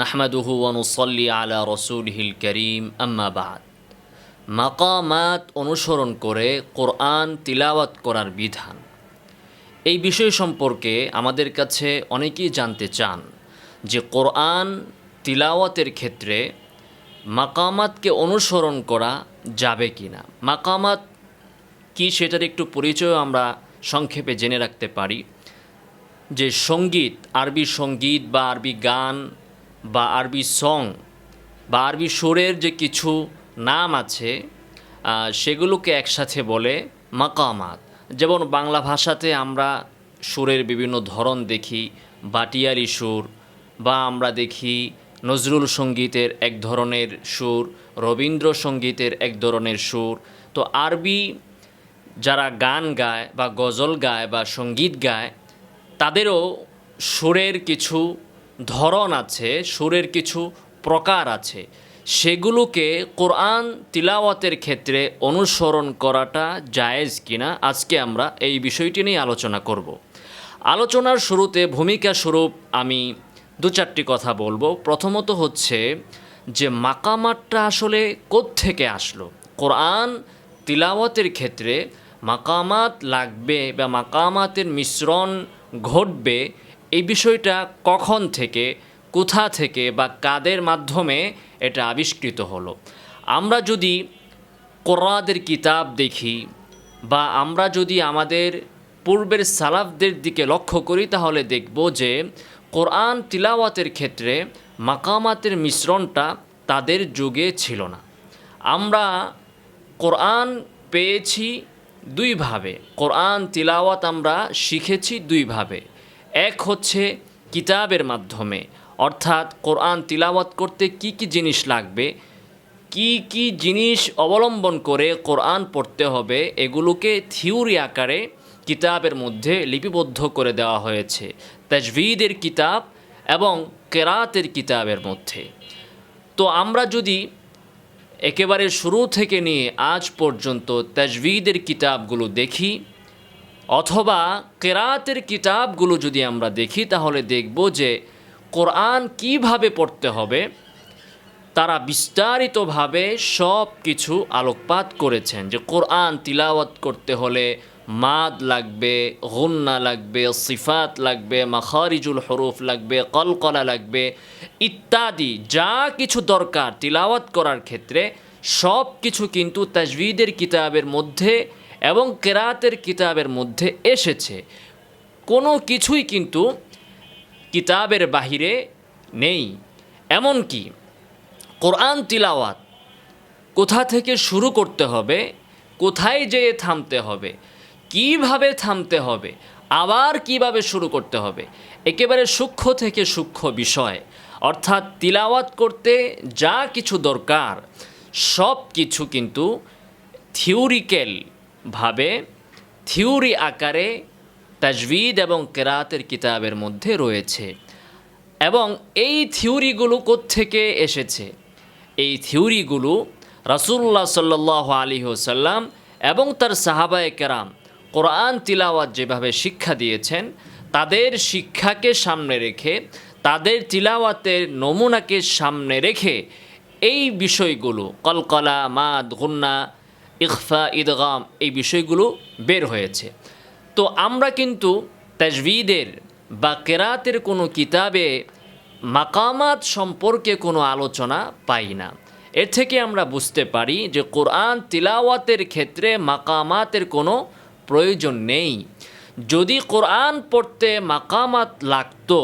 নাহমাদুহু ওয়ানুসল্লি আলা রসুলহিল করিম আম্মা বাদ মাকামাত অনুসরণ করে কোরআন তিলাওয়াত করার বিধান। এই বিষয় সম্পর্কে আমাদের কাছে অনেকেই জানতে চান যে কোরআন তিলাওয়াতের ক্ষেত্রে মাকামাতকে অনুসরণ করা যাবে কি না মাকামাত কি সেটার একটু পরিচয় আমরা সংক্ষেপে জেনে রাখতে পারি। যে সংগীত, আরবি সংগীত বা আরবি গান বা আরবি সং বা আরবি সুরের যে কিছু নাম আছে সেগুলোকে একসাথে বলে মাকামাত। যেমন বাংলা ভাষাতে আমরা সুরের বিভিন্ন ধরন দেখি, বাটিয়ারি সুর, বা আমরা দেখি নজরুল সঙ্গীতের এক ধরনের সুর, রবীন্দ্র সঙ্গীতের এক ধরনের সুর। তো আরবি যারা গান গায় বা গজল গায় বা সংগীত গায়, তাদেরও সুরের কিছু ধরন আছে, সুরের কিছু প্রকার আছে। সেগুলোকে কোরআন তিলাওয়াতের ক্ষেত্রে অনুসরণ করাটা জায়েজ কিনা, আজকে আমরা এই বিষয়টি নিয়ে আলোচনা করব। আলোচনার শুরুতে ভূমিকা স্বরূপ আমি দু চারটি কথা বলব। প্রথমত হচ্ছে যে মাকামাতটা আসলে থেকে আসলো? কোরআন তিলাওয়াতের ক্ষেত্রে মাকামাত লাগবে বা মাকামাতের মিশ্রণ ঘটবে এই বিষয়টা কখন থেকে, কোথা থেকে বা কাদের মাধ্যমে এটা আবিষ্কৃত হলো? আমরা যদি কোরআদের কিতাব দেখি বা আমরা যদি আমাদের পূর্বের সালাফদের দিকে লক্ষ্য করি, তাহলে দেখব যে কোরআন তিলাওয়াতের ক্ষেত্রে মাকামাতের মিশ্রণটা তাদের যুগে ছিল না। আমরা কোরআন পেয়েছি দুইভাবে কোরআন তিলাওয়াত আমরা শিখেছি দুইভাবে এক হচ্ছে কিতাবের মাধ্যমে। অর্থাৎ কোরআন তিলাওয়াত করতে কি কি জিনিস লাগবে, কি কি জিনিস অবলম্বন করে কোরআন পড়তে হবে, এগুলোকে থিওরি আকারে কিতাবের মধ্যে লিপিবদ্ধ করে দেওয়া হয়েছে। তাজভিদের কিতাব এবং কেরাতের কিতাবের মধ্যে। তো আমরা যদি একেবারে শুরু থেকে নিয়ে আজ পর্যন্ত তাজভিদের কিতাবগুলো দেখি অথবা কেরাতের কিতাবগুলো যদি আমরা দেখি, তাহলে দেখব যে কোরআন কীভাবে পড়তে হবে, তারা বিস্তারিতভাবে সব কিছু আলোকপাত করেছেন। যে কোরআন তিলাওয়াত করতে হলে মাদ লাগবে, গুন্না লাগবে, সিফাত লাগবে, মাখারিজুল হরুফ লাগবে, কলকলা লাগবে ইত্যাদি যা কিছু দরকার তিলাওয়াত করার ক্ষেত্রে সব কিছু কিন্তু তাজভিদের কিতাবের মধ্যে এবং কেরাতের কিতাবের মধ্যে এসেছে। কোনো কিছুই কিন্তু কিতাবের বাহিরে নেই। এমনকি কোরআন তিলাওয়াত কোথা থেকে শুরু করতে হবে, কোথায় যেয়ে থামতে হবে, কীভাবে থামতে হবে, আবার কীভাবে শুরু করতে হবে, একেবারে সূক্ষ্ম থেকে সূক্ষ্ম বিষয়। অর্থাৎ তিলাওয়াত করতে যা কিছু দরকার, সব কিছু কিন্তু থিওরিক্যালভাবে থিওরি আকারে তাজভিদ এবং কেরাতের কিতাবের মধ্যে রয়েছে। এবং এই থিওরিগুলো থেকে এসেছে? এই থিওরিগুলো রাসুল্লাহ সাল্লাহ আলী ওসাল্লাম এবং তার সাহাবায় কেরাম কোরআন তিলাওয়াত যেভাবে শিক্ষা দিয়েছেন, তাদের শিক্ষাকে সামনে রেখে, তাদের তিলাওয়াতের নমুনাকে সামনে রেখে এই বিষয়গুলো, কলকলা, মাদ গুন্না ইকফা ঈদগাম এই বিষয়গুলো বের হয়েছে। তো আমরা কিন্তু তাজভিদের বা কেরাতের কোনো কিতাবে মাকামাত সম্পর্কে কোনো আলোচনা পাই না। এর থেকে আমরা বুঝতে পারি যে কোরআন তিলাওয়াতের ক্ষেত্রে মাকামাতের কোনো প্রয়োজন নেই। যদি কোরআন পড়তে মাকামাত লাগতো,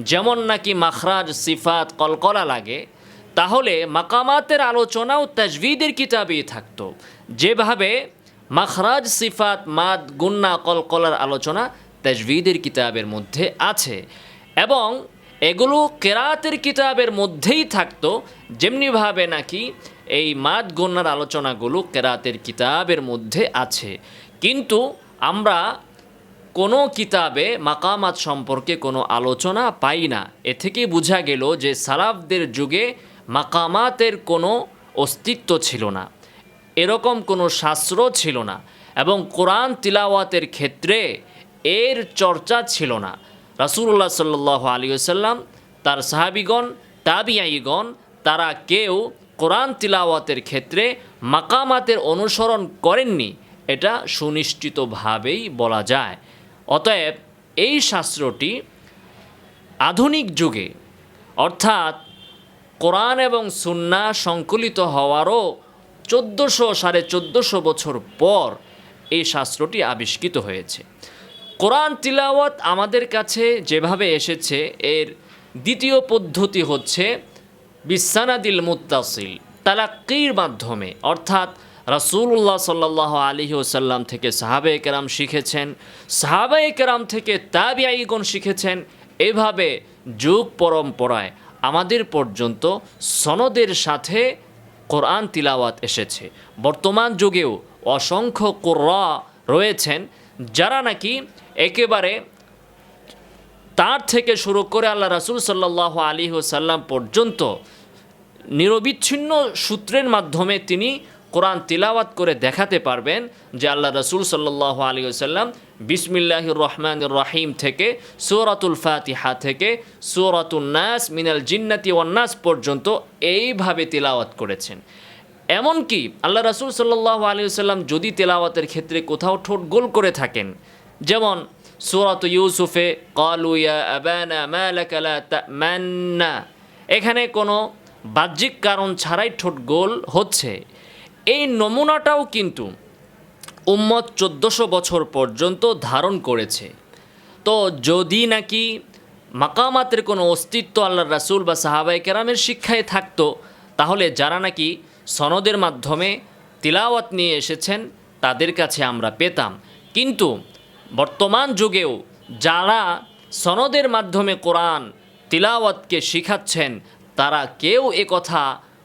যেমন নাকি মাখরাজ, সিফাত, কলকলা লাগে তাহলে মাকামাতের আলোচনাও তাজভিদের কিতাবেই থাকতো। যেভাবে মাখরাজ সিফাত মাদ গুন্না কলকলার আলোচনা তাজভিদের কিতাবের মধ্যে আছে এবং এগুলো কেরাতের কিতাবের মধ্যেই থাকতো, যেমনিভাবে নাকি এই মাদ গুন্নার আলোচনাগুলো কেরাতের কিতাবের মধ্যে আছে। কিন্তু আমরা কোনো কিতাবে মাকামাত সম্পর্কে কোনো আলোচনা পাই না। এ থেকে বোঝা গেল যে সালাফদের যুগে মাকামাতের কোনো অস্তিত্ব ছিল না। এরকম কোনো শাস্ত্র ছিল না এবং কোরআন তিলাওয়াতের ক্ষেত্রে এর চর্চা ছিল না। রাসুল্লাহ সাল্লাহ আলী সাল্লাম তার সাহাবিগণ তাবিয়াইগণ তারা কেউ কোরআন তিলাওয়াতের ক্ষেত্রে মাকামাতের অনুসরণ করেননি, এটা সুনিশ্চিতভাবেই বলা যায়। অতএব এই শাস্ত্রটি আধুনিক যুগে, অর্থাৎ কোরআন এবং সুন্না সংকলিত হওয়ারও চোদ্দোশো সাড়ে চোদ্দোশো বছর পর এই শাস্ত্রটি আবিষ্কৃত হয়েছে। কোরআন তিলাওয়াত আমাদের কাছে যেভাবে এসেছে, এর দ্বিতীয় পদ্ধতি হচ্ছে বিসানাদিল মুত্তাসিল, তালাক্কির মাধ্যমে। অর্থাৎ রাসূলুল্লাহ সাল্লাহ আলী ওসাল্লাম থেকে সাহাবে কেরাম শিখেছেন সাহাবে কেরাম থেকে তাবিআইগণ শিখেছেন। এভাবে যুগ পরম্পরায় আমাদের পর্যন্ত সনদের সাথে কোরআন তিলাওয়াত এসেছে। বর্তমান যুগেও অসংখ্য কোরআ রয়েছেন যারা নাকি একেবারে তার থেকে শুরু করে আল্লাহ রাসুল সাল্লাহ আলী সাল্লাম পর্যন্ত নিরবিচ্ছিন্ন সূত্রের মাধ্যমে তিনি কোরআন তিলাওয়াত করে দেখাতে পারবেন যে আল্লাহ রসুল সাল্লাহ আলী সাল্লাম বিসমিল্লাহ রহমান রাহিম থেকে, সৌরাতুল ফাতিহা থেকে সৌরাতুল নাস, মিনাল জিন্নাতি ওয়ান্নাস পর্যন্ত এইভাবে তিলাওয়াত করেছেন। এমনকি আল্লাহ রাসুল সাল্লাহ আলী সাল্লাম যদি তেলাওয়াতের ক্ষেত্রে কোথাও ঠোঁট গোল করে থাকেন, যেমন সুরাত ইউসুফে কালুয়া আবানা এখানে কোনো বাহ্যিক কারণ ছাড়াই ঠোঁট গোল হচ্ছে। এই নমুনাটাও কিন্তু উম্মত চোদ্দোশো বছর পর্যন্ত ধারণ করেছে। তো যদি নাকি মাকামাতের কোনো অস্তিত্ব আল্লাহ রাসুল বা সাহাবাই কেরামের শিক্ষায় থাকতো, তাহলে যারা নাকি সনদের মাধ্যমে তিলাওয়াত নিয়ে এসেছেন, তাদের কাছে আমরা পেতাম। কিন্তু বর্তমান যুগেও যারা সনদের মাধ্যমে কোরআন তিলাওয়াতকে শিখাচ্ছেন, তারা কেউ কথা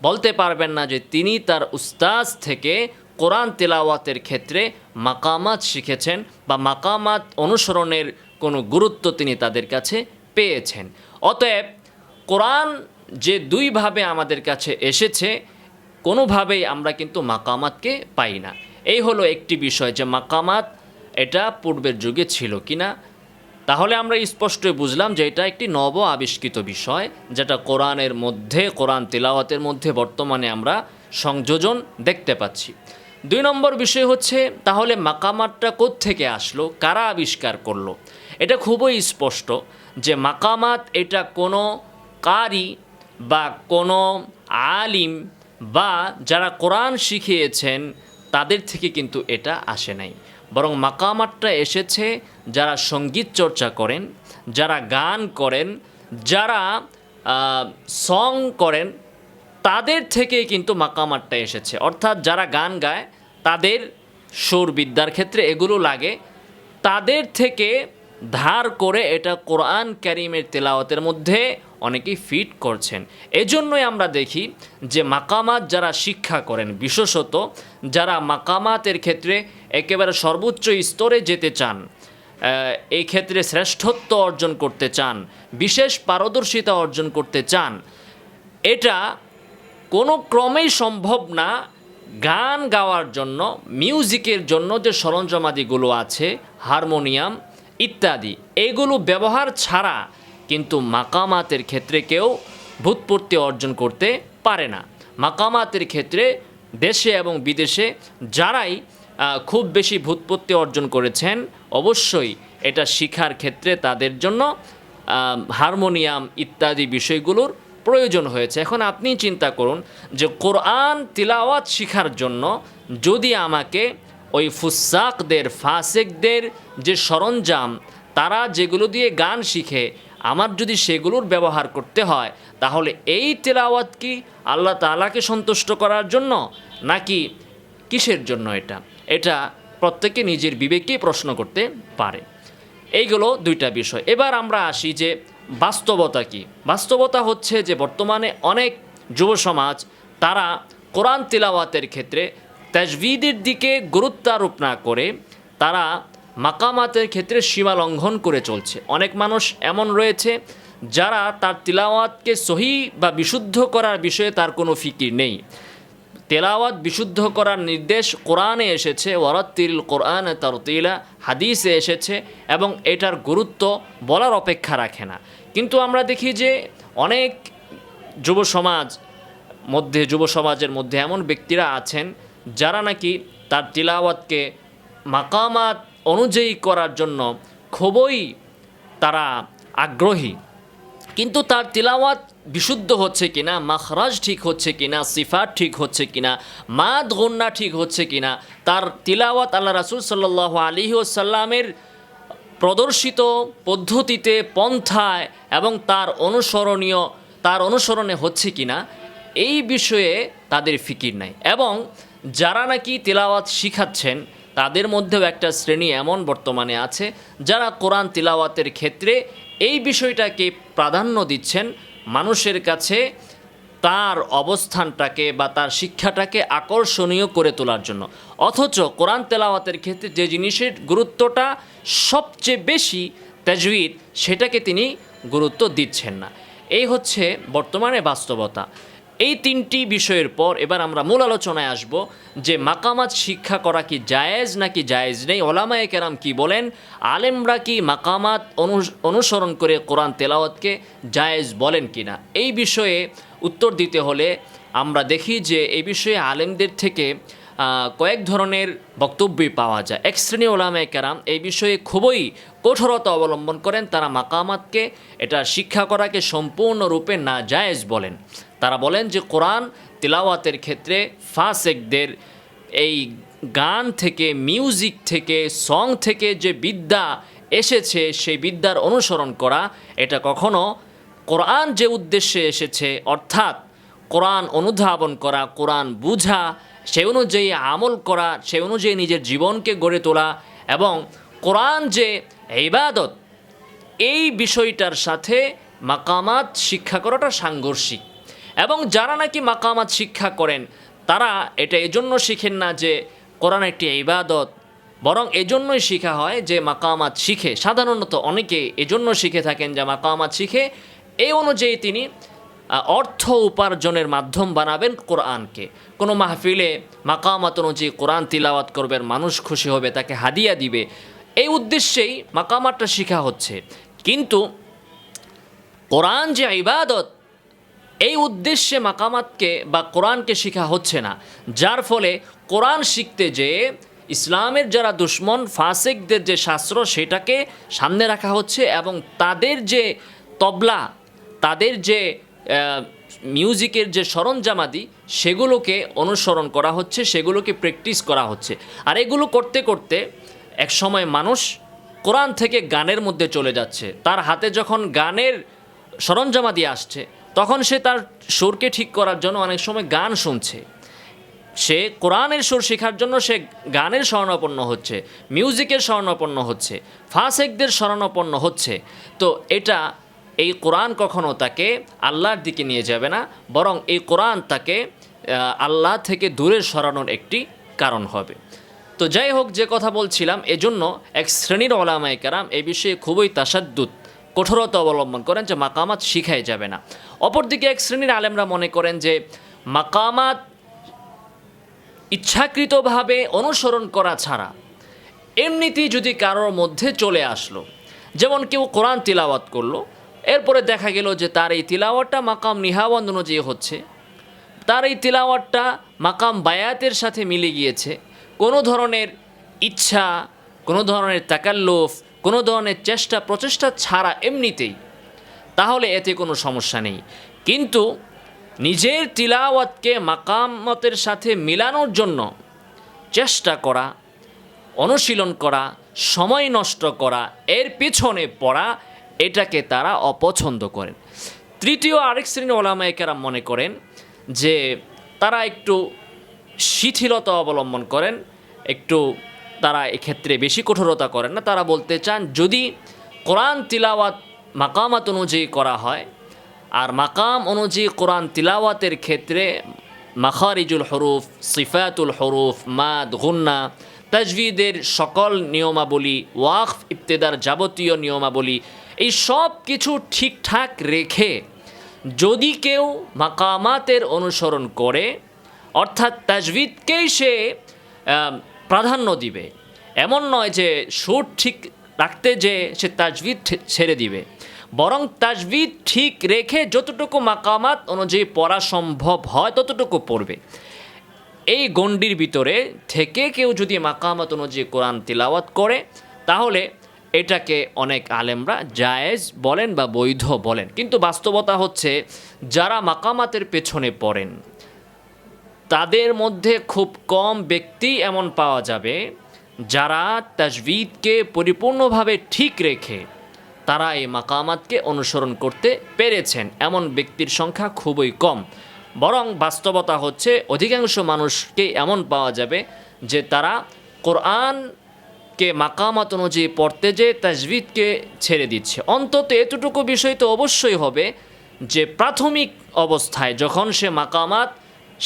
বলতে পারবেন না যে তিনি তার উস্তাজ থেকে কোরআন তেলাওয়াতের ক্ষেত্রে মাকামাত শিখেছেন বা মাকামাত অনুসরণের কোনো গুরুত্ব তিনি তাদের কাছে পেয়েছেন। অতএব কোরআন যে দুইভাবে আমাদের কাছে এসেছে, কোনোভাবেই আমরা কিন্তু মাকামাতকে পাই না। এই হলো একটি বিষয় যে মাকামাত এটা পূর্বের যুগে ছিল কি না তাহলে আমরা স্পষ্টই বুঝলাম যে এটা একটি নব আবিষ্কৃত বিষয়, যেটা কোরআনের মধ্যে, কোরআন তেলাওয়াতের মধ্যে বর্তমানে আমরা সংযোজন দেখতে পাচ্ছি। দুই নম্বর বিষয় হচ্ছে, তাহলে মাকামাতটা থেকে আসলো? কারা আবিষ্কার করল? এটা খুবই স্পষ্ট যে মাকামাত এটা কোনো কারি বা কোনো আলিম বা যারা কোরআন শিখিয়েছেন, তাদের থেকে কিন্তু এটা আসে নাই। বরং মাকামাতটা এসেছে যারা সংগীত চর্চা করেন, যারা গান করেন, যারা সং করেন তাদের থেকে কিন্তু মাকামাতটা এসেছে। অর্থাৎ যারা গান গায়, তাদের সুর বিদ্যার ক্ষেত্রে এগুলো লাগে। তাদের থেকে ধার করে এটা কোরআন ক্যারিমের তেলাওয়াতের মধ্যে অনেকেই ফিট করছেন। এজন্যই আমরা দেখি যে মাকামাত যারা শিক্ষা করেন, বিশেষত যারা মাকামাতের ক্ষেত্রে একেবারে সর্বোচ্চ স্তরে যেতে চান এই ক্ষেত্রে শ্রেষ্ঠত্ব অর্জন করতে চান, বিশেষ পারদর্শিতা অর্জন করতে চান, এটা কোনো ক্রমেই সম্ভব না গান গাওয়ার জন্য, মিউজিকের জন্য যে সরঞ্জামাদিগুলো আছে, হারমোনিয়াম ইত্যাদি, এগুলো ব্যবহার ছাড়া কিন্তু মাকামাতের ক্ষেত্রে কেউ ভূতপূর্তি অর্জন করতে পারে না। মাকামাতের ক্ষেত্রে দেশে এবং বিদেশে যারাই খুব বেশি ভূতপত্তি অর্জন করেছেন, অবশ্যই এটা শিখার ক্ষেত্রে তাদের জন্য হারমোনিয়াম ইত্যাদি বিষয়গুলোর প্রয়োজন হয়েছে। এখন আপনি চিন্তা করুন যে কোরআন তিলাওয়াত শিখার জন্য যদি আমাকে ওই ফুসাকদের, ফাসেকদের যে সরঞ্জাম, তারা যেগুলো দিয়ে গান শিখে, আমার যদি সেগুলোর ব্যবহার করতে হয়, তাহলে এই তেলাওয়াত কি আল্লাহ তালাকে সন্তুষ্ট করার জন্য? নাকি কিসের জন্য এটা? এটা প্রত্যেকে নিজের বিবেককেই প্রশ্ন করতে পারে। এইগুলো দুইটা বিষয়। এবার আমরা আসি যে বাস্তবতা কি? বাস্তবতা হচ্ছে যে বর্তমানে অনেক যুব সমাজ তারা কোরআন তিলাওয়াতের ক্ষেত্রে তাজবিদের দিকে গুরুত্ব আরোপ না করে তারা মাকামাতের ক্ষেত্রে সীমা লঙ্ঘন করে চলছে। অনেক মানুষ এমন রয়েছে যারা তার তিলাওয়াতকে সহি বা বিশুদ্ধ করার বিষয়ে তার কোনো ফিকির নেই। তেলাওয়াত বিশুদ্ধ করার নির্দেশ কোরআনে এসেছে, ওয়ারাত্তিল কোরআন তারতিলা, হাদিসে এসেছে এবং এটার গুরুত্ব বলার অপেক্ষা রাখে না। কিন্তু আমরা দেখি যে অনেক যুব সমাজ মধ্যে, যুব সমাজের মধ্যে এমন ব্যক্তিরা আছেন যারা নাকি তার তিলাওয়াতকে মাকামাত অনুযায়ী করার জন্য খুবই তারা আগ্রহী। কিন্তু তার তিলাওয়াত বিশুদ্ধ হচ্ছে কিনা, মাখরাজ ঠিক হচ্ছে কিনা, সিফাত ঠিক হচ্ছে কিনা, মাদ গন্না ঠিক হচ্ছে কিনা, তার তিলাওয়াত আল্লাহ রাসুল সাল্লাহ আলী ওসাল্লামের প্রদর্শিত পদ্ধতিতে পন্থায় এবং তার অনুসরণীয়, তার অনুসরণে হচ্ছে কিনা, এই বিষয়ে তাদের ফিকির নাই। এবং যারা নাকি তিলাওয়াত শিখাচ্ছেন, তাদের মধ্যেও একটা শ্রেণি এমন বর্তমানে আছে, যারা কোরআন তিলাওয়াতের ক্ষেত্রে এই বিষয়টাকে প্রাধান্য দিচ্ছেন মানুষের কাছে তার অবস্থানটাকে বা তার শিক্ষাটাকে আকর্ষণীয় করে তোলার জন্য। অথচ কোরআন তেলাওয়াতের ক্ষেত্রে যে জিনিসের গুরুত্বটা সবচেয়ে বেশি তাজউইদ সেটাকে তিনি গুরুত্ব দিচ্ছেন না। এই হচ্ছে বর্তমানে বাস্তবতা। এই তিনটি বিষয়ের পর এবার আমরা মূল আলোচনায় আসব যে মাকামাত শিক্ষা করা কি জায়েজ নাকি জায়েজ নেই? ওলামায়ে কেরাম কি বলেন? আলেমরা কি মাকামাত অনু- অনুসরণ করে কোরআন তেলাওয়াতকে জায়েজ বলেন কিনা? এই বিষয়ে উত্তর দিতে হলে আমরা দেখি যে এই বিষয়ে আলেমদের থেকে কয়েক ধরনের বক্তব্যই পাওয়া যায়। এক শ্রেণি ওলামায়ে কেরাম এই বিষয়ে খুবই কঠোরতা অবলম্বন করেন। তারা মাকামাতকে, এটা শিক্ষা করাকে সম্পূর্ণরূপে না জায়েজ বলেন। তারা বলেন যে কোরআন তিলাওয়াতের ক্ষেত্রে ফাসেকদের এই গান থেকে, মিউজিক থেকে, সং থেকে যে বিদ্যা এসেছে, সেই বিদ্যার অনুসরণ করা, এটা কখনো কোরআন যে উদ্দেশ্যে এসেছে, অর্থাৎ কোরআন অনুধাবন করা, কোরআন বুঝা, সে অনুযায়ী আমল করা, সে অনুযায়ী নিজের জীবনকে গড়ে তোলা এবং কোরআন যে ইবাদত, এই বিষয়টার সাথে মাকামাত শিক্ষা করাটা সাংঘর্ষিক। এবং যারা নাকি মাকামাত শিক্ষা করেন, তারা এটা এজন্য শিখেন না যে কোরআন একটি ইবাদত, বরং এজন্যই শিখা হয় যে মাকামাত শিখে। সাধারণত অনেকে এজন্য শিখে থাকেন যে মাকামাত শিখে। এই অনুযায়ী তিনি অর্থ উপার্জনের মাধ্যম বানাবেন কোরআনকে। কোনো মাহফিলে মাকামাত অনুযায়ী কোরআন তিলাওয়াত করবেন মানুষ খুশি হবে, তাকে হাদিয়া দিবে। এই উদ্দেশ্যেই মাকামাতটা শিখা হচ্ছে। কিন্তু কোরআন যে ইবাদত এই উদ্দেশ্যে মাকামাতকে বা কোরআনকে শেখা হচ্ছে না। যার ফলে কোরআন শিখতে যেয়ে ইসলামের যারা দুশ্মন, ফাসেকদের যে শাস্ত্র সেটাকে সামনে রাখা হচ্ছে এবং তাদের যে তবলা, তাদের যে মিউজিকের যে সরঞ্জামাদি, সেগুলোকে অনুসরণ করা হচ্ছে, সেগুলোকে প্র্যাকটিস করা হচ্ছে। আর এগুলো করতে করতে এক সময় মানুষ কোরআন থেকে গানের মধ্যে চলে যাচ্ছে। তার হাতে যখন গানের সরঞ্জামাদি আসছে তখন সে তার সুরকে ঠিক করার জন্য অনেক সময় গান শুনছে। সে কোরআনের সুর শেখার জন্য সে গানের স্বর্ণাপন্ন হচ্ছে, মিউজিকের স্বর্ণাপন্ন হচ্ছে, ফাসেকদের স্মরণাপন্ন হচ্ছে। তো এটা এই কোরআন কখনো তাকে আল্লাহর দিকে নিয়ে যাবে না, বরং এই কোরআন তাকে আল্লাহ থেকে দূরে সরানোর একটি কারণ হবে। তো যাই হোক, যে কথা বলছিলাম, এজন্য এক শ্রেণির ওলামায় কারাম এই বিষয়ে খুবই তাসাদ্দুত কঠোরতা অবলম্বন করেন যে মাকামাত শিখাই যাবে না। অপরদিকে এক শ্রেণির আলেমরা মনে করেন যে মাকামাত ইচ্ছাকৃতভাবে অনুসরণ করা ছাড়া এমনিতেই যদি কারোর মধ্যে চলে আসলো, যেমন কেউ কোরআন তিলাওয়াত করল, এরপরে দেখা গেল যে তার এই তিলাওয়াতটা মাকাম নিহাওয়ান অনুযায়ী হচ্ছে, তার এই তিলাওয়াতটা মাকাম বায়াতের সাথে মিলে গিয়েছে, কোনো ধরনের ইচ্ছা, কোনো ধরনের তাকাল্লুফ, কোনো ধরনের চেষ্টা প্রচেষ্টা ছাড়া এমনিতেই তাহলে এতে কোনো সমস্যা নেই। কিন্তু নিজের তিলাওয়াতকে মাকামতের সাথে মিলানোর জন্য চেষ্টা করা, অনুশীলন করা, সময় নষ্ট করা, এর পেছনে পড়া, এটাকে তারা অপছন্দ করেন। তৃতীয় আরেক শ্রেণির ওলামায়িকেরা মনে করেন যে তারা একটু শিথিলতা অবলম্বন করেন, একটু তারা এক্ষেত্রে বেশি কঠোরতা করেন না। তারা বলতে চান, যদি কোরআন তিলাওয়াত মাকামাত অনুযায়ী করা হয়। আর মাকাম অনুযায়ী কোরআন তিলাওয়াতের ক্ষেত্রে মাখারিজুল হরুফ, সিফাতুল হরুফ, মাদ, গুন্না তাজভিদের সকল নিয়মাবলী, ওয়াকফ, ইবতেদার যাবতীয় নিয়মাবলী, এই সব কিছু ঠিকঠাক রেখে যদি কেউ মাকামাতের অনুসরণ করে, অর্থাৎ তাজভিদকেই সে প্রাধান্য দিবে। এমন নয় যে সুর ঠিক রাখতে যে সে তাজভিদ ছেড়ে দিবে। বরং তাজবিদ ঠিক রেখে যতটুকু মাকামাত অনুযায়ী পড়া সম্ভব হয়, ততটুকু পড়বে। এই গণ্ডির ভিতরে থেকে কেউ যদি মাকামাত অনুযায়ী কোরআন তিলাওয়াত করে, তাহলে এটাকে অনেক আলেমরা জায়েজ বলেন বা বৈধ বলেন। কিন্তু বাস্তবতা হচ্ছে, যারা মাকামাতের পেছনে পড়েন, তাদের মধ্যে খুব কম ব্যক্তি এমন পাওয়া যাবে, যারা তাজবিদকে পরিপূর্ণভাবে ঠিক রেখে তারা এই মাকামাতকে অনুসরণ করতে পেরেছেন। এমন ব্যক্তির সংখ্যা খুবই কম। বরং বাস্তবতা হচ্ছে, অধিকাংশ মানুষকে এমন পাওয়া যাবে যে তারা কোরআনকে মাকামাত অনুযায়ী পড়তে যে তাজভিদকে ছেড়ে দিচ্ছে। অন্তত এতটুকু বিষয় তো অবশ্যই হবে যে প্রাথমিক অবস্থায় যখন সে মাকামাত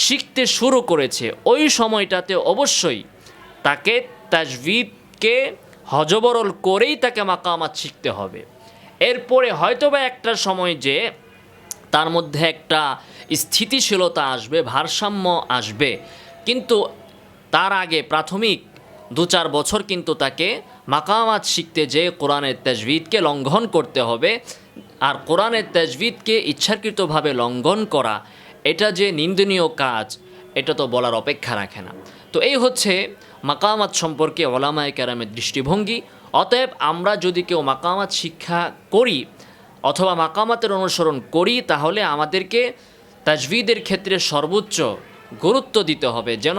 শিখতে শুরু করেছে, ওই সময়টাতে অবশ্যই তাকে তাজভিদকে হজবরল করেই তাকে মাকামাত শিখতে হবে। এরপরে হয়তোবা একটা সময় যে তার মধ্যে একটা স্থিতিশীলতা আসবে, ভারসাম্য আসবে। কিন্তু তার আগে প্রাথমিক দু চার বছর কিন্তু তাকে মাকামাত শিখতে যে কোরআনের তাজভিদকে লঙ্ঘন করতে হবে। আর কোরআনের তাজভিদকে ইচ্ছাকৃতভাবে লঙ্ঘন করা, এটা যে নিন্দনীয় কাজ, এটা তো বলার অপেক্ষা রাখে না। তো এই হচ্ছে মাকামাত সম্পর্কে ওলামায় ক্যারামের দৃষ্টিভঙ্গি। অতএব আমরা যদি কেউ মাকামাত শিক্ষা করি অথবা মাকামাতের অনুসরণ করি, তাহলে আমাদেরকে তাজভিদের ক্ষেত্রে সর্বোচ্চ গুরুত্ব দিতে হবে। যেন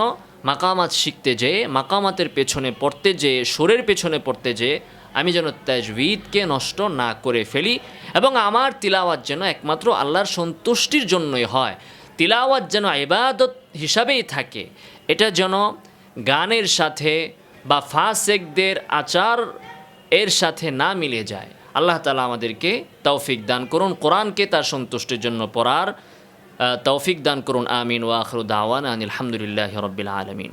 মাকামাত শিখতে যেয়ে, মাকামাতের পেছনে পড়তে যেয়ে, সুরের পেছনে পড়তে যেয়ে আমি যেন তাজভিদকে নষ্ট না করে ফেলি এবং আমার তিলাওয়াত যেন একমাত্র আল্লাহর সন্তুষ্টির জন্যই হয়। তিলাওয়াত যেন ইবাদত হিসাবেই থাকে। এটা যেন গানের সাথে বা ফাসেকদের আচার এর সাথে না মিলে যায়। আল্লাহ তালা আমাদেরকে তৌফিক দান করুন, কোরআনকে তার সন্তুষ্টির জন্য পড়ার তৌফিক দান করুন, আমিন ওয়াখরু দাওয়ান আনিল আলহামদুলিল্লাহ রবিল আলমিন।